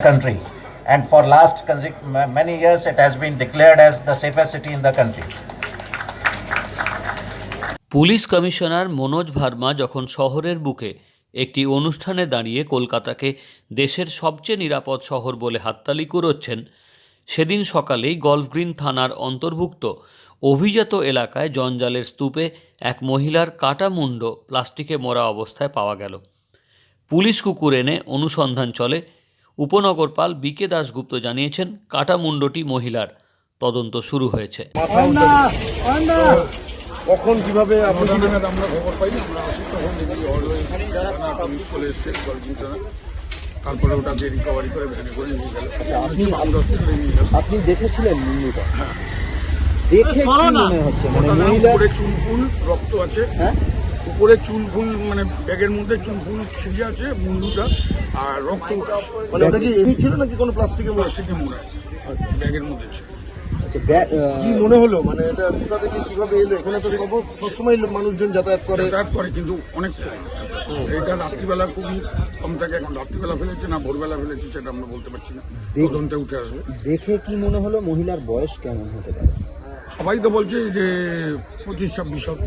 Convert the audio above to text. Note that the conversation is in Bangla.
country. And for last many years, it has been declared as the safest city in the country. Police commissioner Manoj Verma যখন শহরের বুকে একটি অনুষ্ঠানে দাঁড়িয়ে কলকাতাকে দেশের সবচেয়ে নিরাপদ শহর বলে হাততালি কুড়োচ্ছেন সেদিন সকালেই গল্ফগ্রিন থানার অন্তর্ভুক্ত অভিজাত এলাকায় জঞ্জালের স্তূপে এক মহিলার কাটা মুন্ড প্লাস্টিকে মরা অবস্থায় পাওয়া গেল পুলিশ কুকুর এনে অনুসন্ধান চলে উপনগরপাল বিকে দাশগুপ্ত জানিয়েছেন কাটা মুন্ডটি মহিলার। তদন্ত শুরু হয়েছে। কখন কীভাবে আপনি আমরা খবর পাইনি আমরা আসি তখন দেখি অলওয়েজ পুলিশ চলে এসছে তারপরে ওটাকে রিকভারি করে ভ্যানে করে নিয়ে গেল। আপনি নিয়ে গেল। আপনি দেখেছিলেন মুন্ডুটা? দেখে কি মনে হচ্ছে? মানে মহিলা রক্ত আছে। হ্যাঁ? উপরে চুল ফুল মানে ব্যাগের মধ্যে চুল ফুল ছিঁড়ে আছে মুন্ডুটা আর রক্ত মানে ওটা কি এমনি ছিল নাকি কোনো প্লাস্টিকের মধ্যে? প্লাস্টিকে মোড়া ব্যাগের মধ্যে ছিল। আচ্ছা, কি মনে হলো? মানে এটা কোথা থেকে কীভাবে এলো? এখানে তো সব সবসময় মানুষজন যাতায়াত করে। যাতায়াত করে কিন্তু অনেক এটা রাত্রিবেলা খুবই কম থাকে। এখন রাত্রিবেলা ফেলেছে না ভোরবেলা ফেলেছে সেটা আমরা বলতে পারছি না। তদন্তে উঠে আসবে। দেখে কি মনে হলো? মহিলার বয়স কেমন হতে পারে? সবাই তো বলছে যে পঁচিশ ছাব্বিশ হবে।